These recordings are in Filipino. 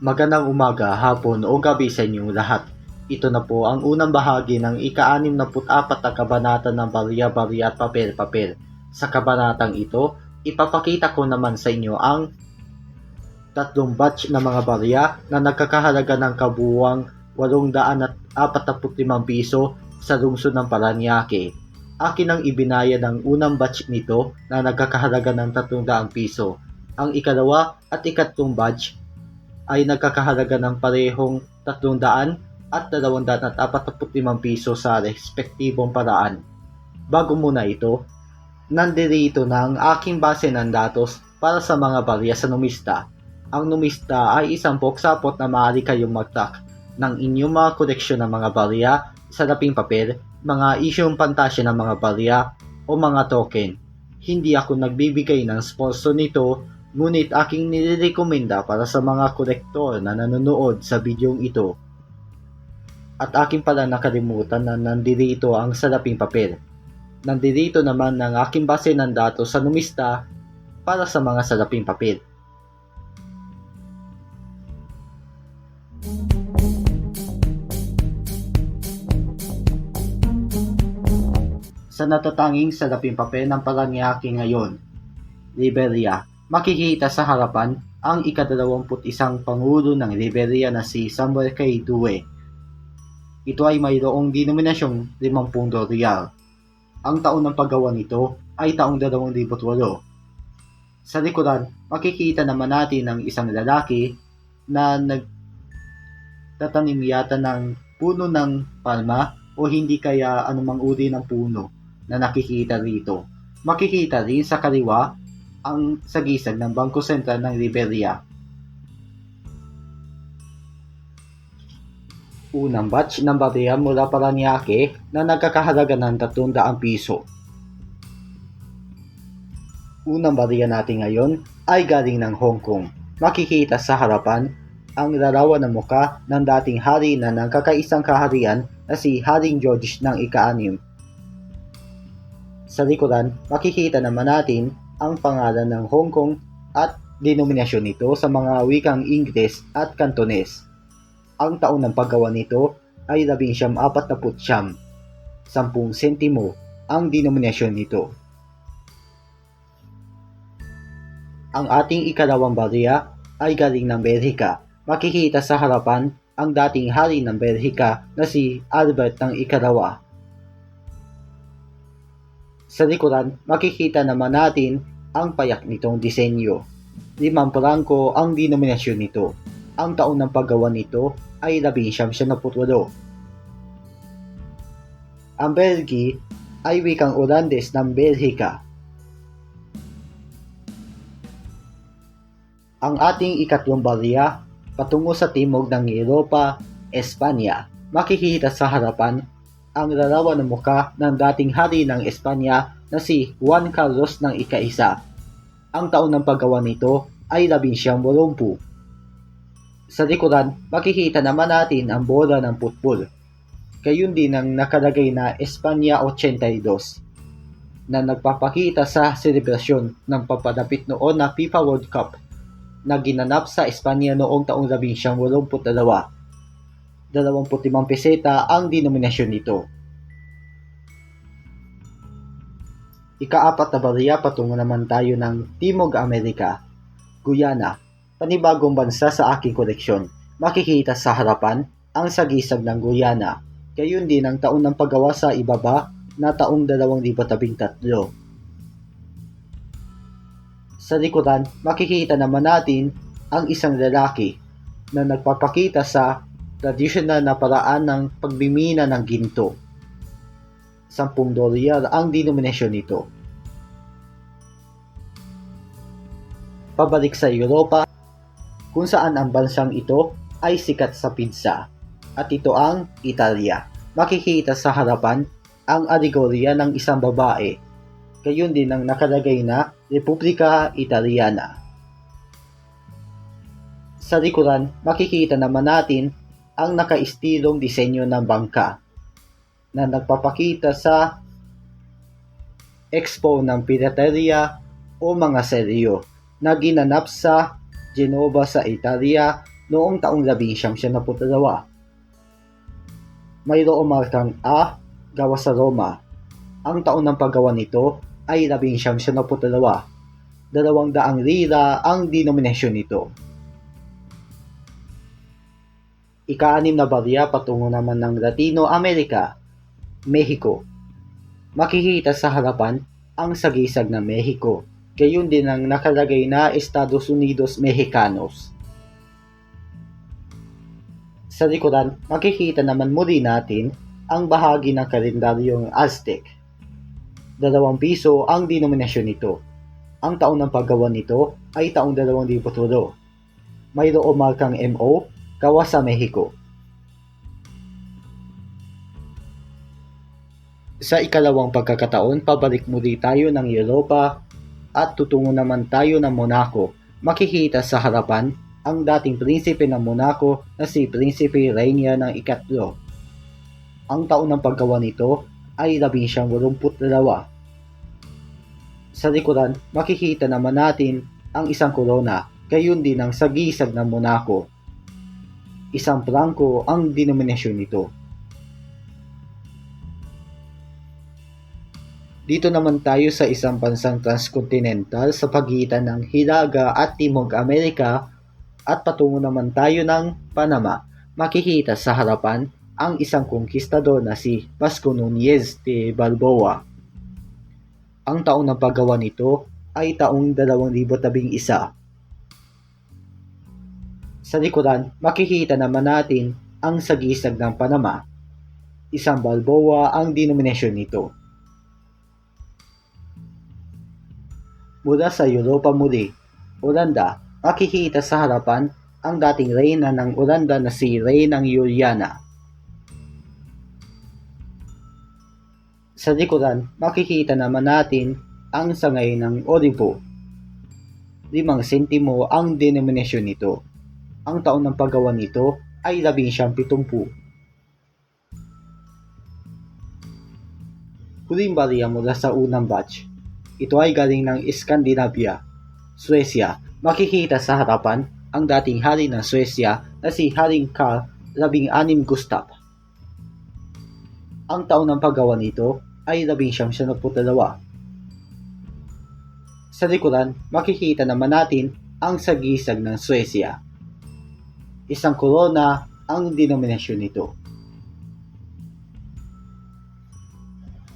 Magandang umaga, hapon o gabi sa inyong lahat. Ito na po ang unang bahagi ng ika-64 na kabanata ng Barya-Barya at Papel-Papel. Sa kabanatang ito, ipapakita ko naman sa inyo ang tatlong batch ng mga barya na nagkakahalaga ng kabuuang 845 piso sa lungsod ng Paranaque. Akin ang ibinayad ng unang batch nito na nagkakahalaga ng 300 piso. Ang ikalawa at ikatlong batch ay nagkakahalaga ng parehong 300 at 245 piso sa respektibong paraan. Bago muna ito, nandirito na ang aking base ng datos para sa mga barya sa numista. Ang numista ay isang poksapot na maaari kayong magtak ng inyong mga koleksyon ng mga barya, salaping papel, mga isyong pantasya ng mga barya o mga token. Hindi ako nagbibigay ng sponsor nito ngunit aking nirekomenda para sa mga kolektor na nanonood sa bidyong ito. At aking pala nakalimutan na nandirito ang salaping papel. Nandirito naman ang aking base ng datos sa numista para sa mga salaping papel. Sa natatanging salaping papel ng Paranaque ngayon, Liberia, makikita sa harapan ang ikadalawamput isang pangulo ng Liberia na si Samuel K. Dewey. Ito ay mayroong denominasyong 50 dolyar. Ang taon ng paggawa nito ay taong 2008. Sa likuran, makikita naman natin ang isang lalaki na nagtatanim yata ng puno ng palma o hindi kaya anumang uri ng puno na nakikita rito. Makikita rin sa kaliwa ang sagisag ng Bangko Sentral ng Liberia. Unang batch ng barya mula Paranaque na nagkakahalaga ng 300 piso. Unang barya natin ngayon ay galing ng Hong Kong. Makikita sa harapan ang larawan ng muka ng dating hari na nagkakaisang kaharian na si Haring George ng ika-anim. Sa likuran, makikita naman natin ang pangalan ng Hong Kong at denominasyon nito sa mga wikang Ingles at Cantones. Ang taon ng paggawa nito ay 1949. 10 sentimo ang denominasyon nito. Ang ating ikalawang barya ay galing ng Belhika. Makikita sa harapan ang dating hari ng Belhika na si Albert ng ikalawa. Sa likuran, makikita naman natin ang payak nitong disenyo. Limang prangko ang denominasyon nito. Ang taon ng paggawa nito ay 1978. Ang Belgi ay wikang Olandes ng Belhika. Ang ating ikatlong barya patungo sa timog ng Europa, Espanya. Makikita sa harapan ang larawan ng muka ng dating hari ng Espanya na si Juan Carlos ng ika-isa. Ang taon ng paggawa nito ay 1980. Sa likuran, makikita naman natin ang bola ng putbol. Gayun din ang nakalagay na Espanya 82 na nagpapakita sa selebrasyon ng papadapit noon na FIFA World Cup na ginanap sa Espanya noong taong 1982. 25 peseta ang denominasyon nito. Ikaapat na barya patungo naman tayo ng Timog Amerika, Guyana, panibagong bansa sa aking koleksyon. Makikita sa harapan ang sagisag ng Guyana, gayon din ang taon ng paggawa sa ibaba na taong 2013. Sa likuran, makikita naman natin ang isang lalaki na nagpapakita sa tradisyonal na paraan ng pagbimina ng ginto. 10 dolyar ang denominasyon nito. Pabalik sa Europa, kung saan ang bansang ito ay sikat sa pizza. At ito ang Italia. Makikita sa harapan ang alegorya ng isang babae. Gayon din ang nakalagay na Republika Italiana. Sa likuran, makikita naman natin ang nakaistilong disenyo ng bangka na nagpapakita sa expo ng pirateria o mga seryo na ginanap sa Genova sa Italia noong taong labing siyam siya na dalawa. Mayroong markang A gawa sa Roma. Ang taon ng paggawa nito ay labing siyam siya na dalawa. Dalawang daang lira ang denominasyon nito. Ika-anim na barya patungo naman ng Latino America, Mexico. Makikita sa harapan ang sagisag ng Mexico, gayon din ang nakalagay na Estados Unidos Mexicanos. Sa likuran, makikita naman muli natin ang bahagi ng kalendaryong Aztec. Dalawang piso ang denominasyon nito. Ang taon ng paggawa nito ay taong 2008. Mayroong markang MO gawa sa Mexico. Sa ikalawang pagkakataon, pabalik muli tayo ng Europa at tutungo naman tayo ng Monaco. Makikita sa harapan ang dating prinsipe ng Monaco na si Prinsipe Rainier ng ikatlo. Ang taon ng paggawa nito ay 1982. Sa likuran, makikita naman natin ang isang korona, gayon din ang sagisag ng Monaco. Isang prangko ang denominasyon nito. Dito naman tayo sa isang bansang transcontinental sa pagitan ng Hilaga at Timog Amerika at patungo naman tayo ng Panama. Makikita sa harapan ang isang konkistador na si Vasco Nunez de Balboa. Ang taong ng paggawa nito ay taong 2011. Sa likuran, makikita naman natin ang sagisag ng Panama. Isang Balboa ang denominasyon nito. Mula sa Europa muli, Oranda, makikita sa harapan ang dating reyna ng Oranda na si Reynang Juliana. Sa likuran, makikita naman natin ang sangay ng Oribo. Limang sentimo ang denominasyon nito. Ang taon ng paggawa nito ay 1970. Huling bariya mula sa unang batch. Ito ay galing ng Scandinavia, Suecia. Makikita sa harapan ang dating hari ng Suecia na si Haring Karl 16 Gustav. Ang taon ng paggawa nito ay 1972. Sa likuran, makikita naman natin ang sagisag ng Suecia. Isang korona ang denominasyon nito.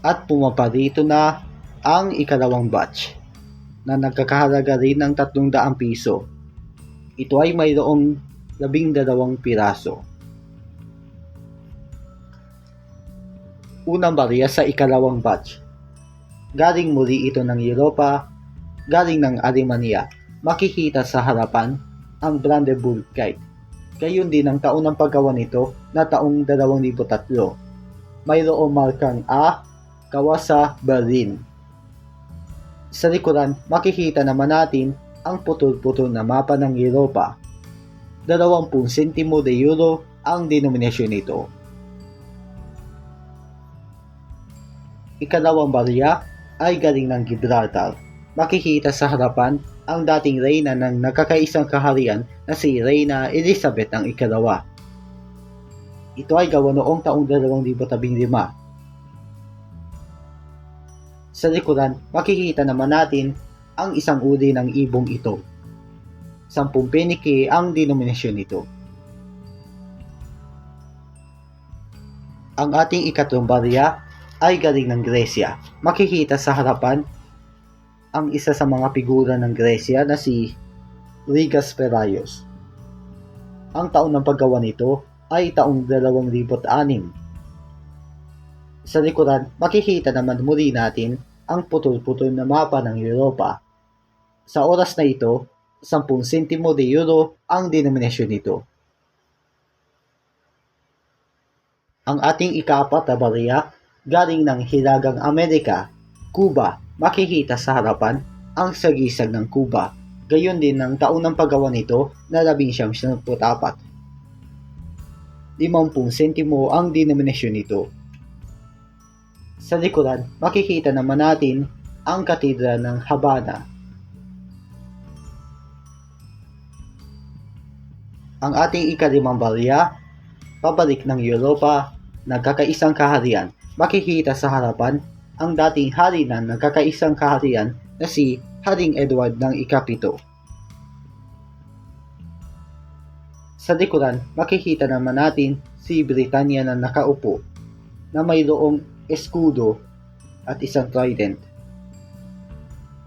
At pumaparito na ang ikalawang batch na nagkakahalaga rin ng 300 piso. Ito ay mayroong labing dalawang piraso. Unang barya sa ikalawang batch. Galing muli ito ng Europa, galing ng Alemania. Makikita sa harapan ang Brandenburg Guide. Gayon din ang taon ng paggawa nito na taong 2003. Mayroong markang A, gawa sa Berlin. Sa likuran, makikita naman natin ang putol-putol na mapa ng Europa. 20 sentimo de euro ang denominasyon nito. Ikalawang barya ay galing ng Gibraltar. Makikita sa harapan ang dating reyna ng nakakaisang kaharian na si Reyna Elizabeth ang ikalawa. Ito ay gawa noong taong 2015 sa likuran, makikita naman natin ang isang uri ng ibong ito. Sampung penike ang denominasyon nito. Ang ating ikatlong barya ay galing ng Gresya. Makikita sa harapan ang isa sa mga figura ng Gresya na si Rigas Perayos. Ang taon ng paggawa nito ay taong 2006 sa likuran, makikita naman muli natin ang putol-putol na mapa ng Europa. Sa oras na ito, 10 sentimo de euro ang denominasyon nito. Ang ating ikapat na barya galing ng Hilagang Amerika, Cuba, makikita sa harapan ang sagisag ng Cuba. Gayon din ang taon ng paggawa nito na 1974. 50 sentimo ang denominasyon nito sa likuran, makikita naman natin ang katedral ng Habana. Ang ating ikalimang barya, pabalik ng Europa, nagkakaisang kaharian, makikita sa harapan ang dating hari na nagkakaisang kaharian na si Haring Edward ng ikapito. Sa likuran, makikita naman natin si Britanya na nakaupo na mayroong eskudo at isang trident.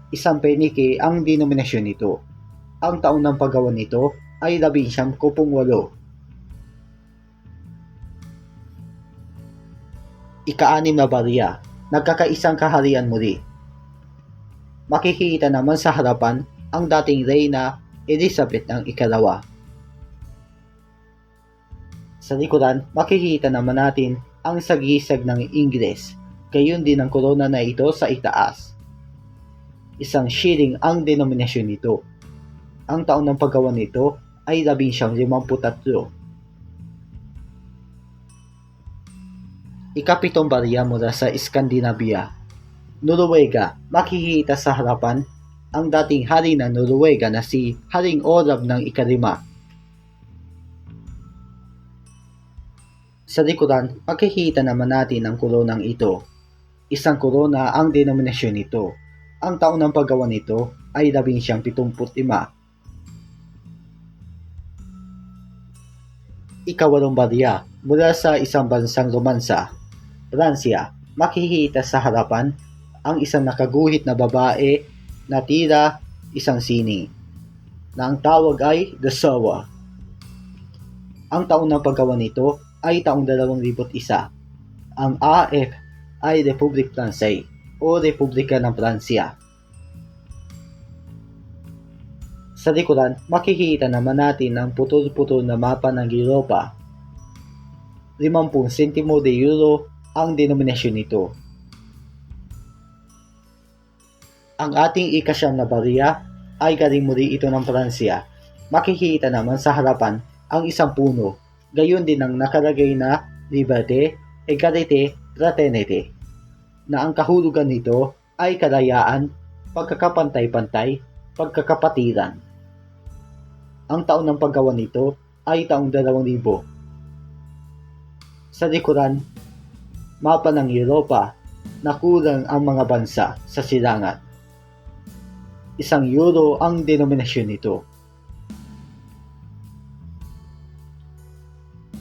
Isang penike ang denominasyon nito. Ang taon ng paggawa nito ay labinsyam kupong walo. Ika-anim na barya, nagkakaisang kaharian muli. Makikita naman sa harapan ang dating reyna Elizabeth ng ikalawa. Sa likuran, makikita naman natin ang sagisag ng Ingles, gayon din ang korona na ito sa itaas. Isang shilling ang denominasyon nito. Ang taon ng paggawa nito ay 1953. Ikapitong barya mula sa Skandinavia. Noruega, makikita sa harapan ang dating hari ng Noruega na si Haring Orab ng ikalima. Sa likuran, makikita naman natin ang koronang ito. Isang korona ang denominasyon nito. Ang taon ng paggawa nito ay 1975. Ikawalong barya mula sa isang bansang romansa. Pransya, makikita sa harapan ang isang nakaguhit na babae na tira isang sini na ang tawag ay The Sawa. Ang taon ng paggawa nito ay taong 2001. Ang AF ay Republic Francais o Republika ng Pransya. Sa likuran, makikita naman natin ang putol-putol na mapa ng Europa. 50 sentimo de euro ang denominasyon nito. Ang ating ikasyam na barya ay galing muli ito ng Pransya. Makikita naman sa harapan ang isang puno, gayon din ang nakalagay na Liberté, Egalite, Fraternité, na ang kahulugan nito ay kalayaan, pagkakapantay-pantay, pagkakapatiran. Ang taon ng paggawa nito ay taong 2000. Sa likuran, mapa ng Europa na kulang ang mga bansa sa silangat. Isang euro ang denominasyon nito.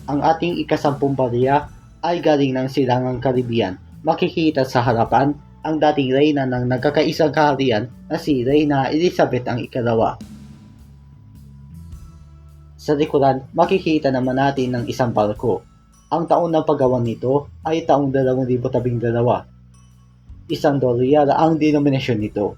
Ang ating ikasampung barya ay galing ng silangang Caribbean. Makikita sa harapan ang dating reyna ng nagkakaisang kaharian na si Reyna Elizabeth ang ikalawa. Sa likuran, makikita naman natin ng isang barko ang taon ng paggawa nito ay taong 2012. Isang dolyar ang denominasyon nito.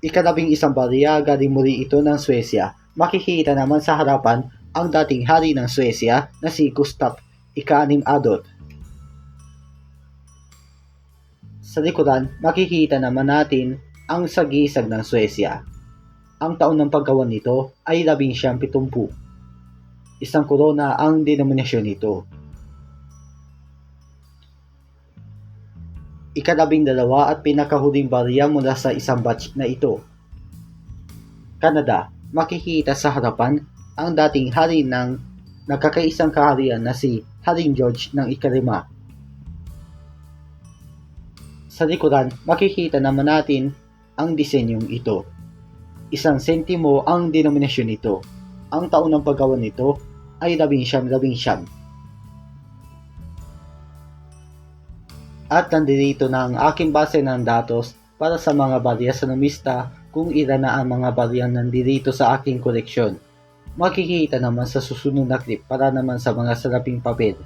Ikalabing isang barya galing muli ito ng Swesya. Makikita naman sa harapan ang dating hari ng Swesya na si Gustav ika-anim Adolf. Sa likuran, makikita naman natin ang sagisag ng Swesya. Ang taon ng paggawa nito ay 1970. Isang korona ang denominasyon nito. Ikalabing dalawa at pinakahuling barya mula sa isang batch na ito. Canada, makikita sa harapan ang dating hari ng nagkakaisang kaharian na si Haring George ng ikalima. Sa likuran, makikita naman natin ang disenyong ito. Isang sentimo ang denominasyon nito. Ang taon ng paggawa nito ay labinsyam labinsyam. At nandito na ang aking base ng datos para sa mga barya sa numista kung ilan na ang mga baryang nandito sa aking koleksyon. Makikita naman sa susunod na clip para naman sa mga salaping papel.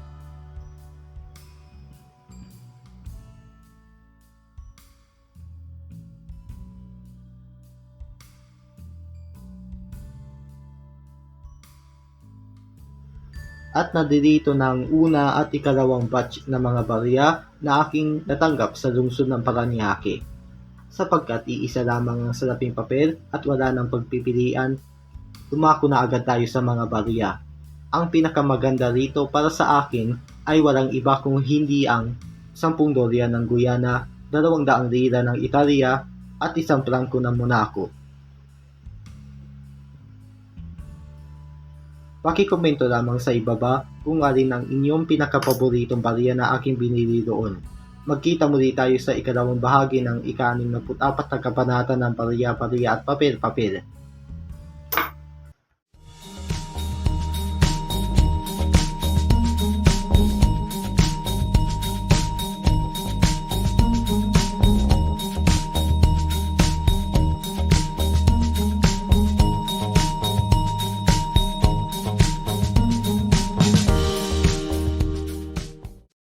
at nadirito na ang una at ikalawang batch na mga barya na aking natanggap sa lungsod ng Paranaque sapagkat iisa lamang ang salaping papel at wala ng pagpipilian, dumako na agad tayo sa mga barya. Ang pinakamaganda rito para sa akin ay walang iba kung hindi ang 10 dolya ng Guyana, 200 lira ng Italia, at isang prangko ng Monaco. Pakikomento lamang sa ibaba kung alin ang inyong pinakapaboritong barya na aking binili doon. Magkita muli tayo sa ikalawang bahagi ng ika-64 na kabanata ng Barya at Papel Papel.